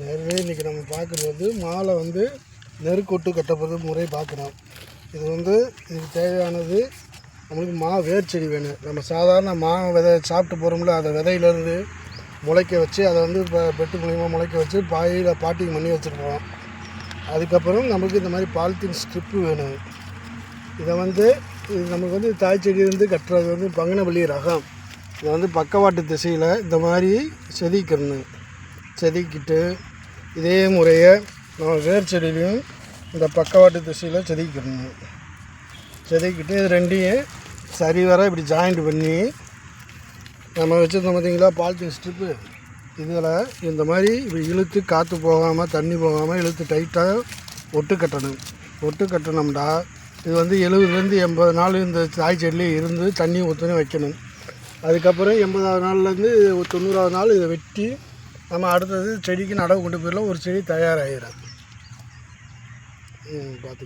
நேரவே இன்றைக்கி நம்ம பார்க்குறது வந்து மாலை வந்து நெருக்கொட்டு கட்டப்படுறது முறை பார்க்குறோம் இது வந்து இதுக்கு தேவையானது நம்மளுக்கு மா வேர் செடி வேணும். நம்ம சாதாரண மா விதை சாப்பிட்டு போகிறோம்ல அதை விதையிலேருந்து முளைக்க வச்சு அதை வந்து இப்போ பெட்டு மூலியமாக முளைக்க வச்சு பாயில் பாட்டிங் பண்ணி வச்சுருப்போம் அதுக்கப்புறம் நமக்கு இந்த மாதிரி பாலித்தீன் ஸ்ட்ரிப்பு வேணும். இதை வந்து இது நமக்கு வந்து தாய் செடி வந்து கட்டுறது வந்து பங்கனவள்ளி ரகம். இதை வந்து பக்கவாட்டு திசையில் இந்த மாதிரி செதுக்கிடணும் செதுக்கிட்டு இதே முறையை நம்ம வேர் செடியிலையும் இந்த பக்கவாட்டு திசையில் செதுக்கிடணும் செதுக்கிட்டு இது ரெண்டையும் சரிவர இப்படி ஜாயிண்ட் பண்ணி நம்ம வச்சுருந்தோம் பார்த்தீங்களா பாலித்தீன் ஸ்ட்ரிப்பு இதில் இந்த மாதிரி இப்படி இழுத்து காற்று போகாமல் தண்ணி போகாமல் இழுத்து டைட்டாக ஒட்டு கட்டணும். ஒட்டு கட்டணும்டா. இது வந்து எழுபதுலேருந்து எண்பது நாள் இந்த தாய் செடியிலே இருந்து தண்ணி ஊற்றணும் வைக்கணும். அதுக்கப்புறம் எண்பதாவது நாள்லேருந்து ஒரு தொண்ணூறாவது நாள் இதை வெட்டி நம்ம அடுத்தது செடிக்கு நடவு கொண்டு போயிடலாம். ஒரு செடி தயாராகிடும். பார்த்து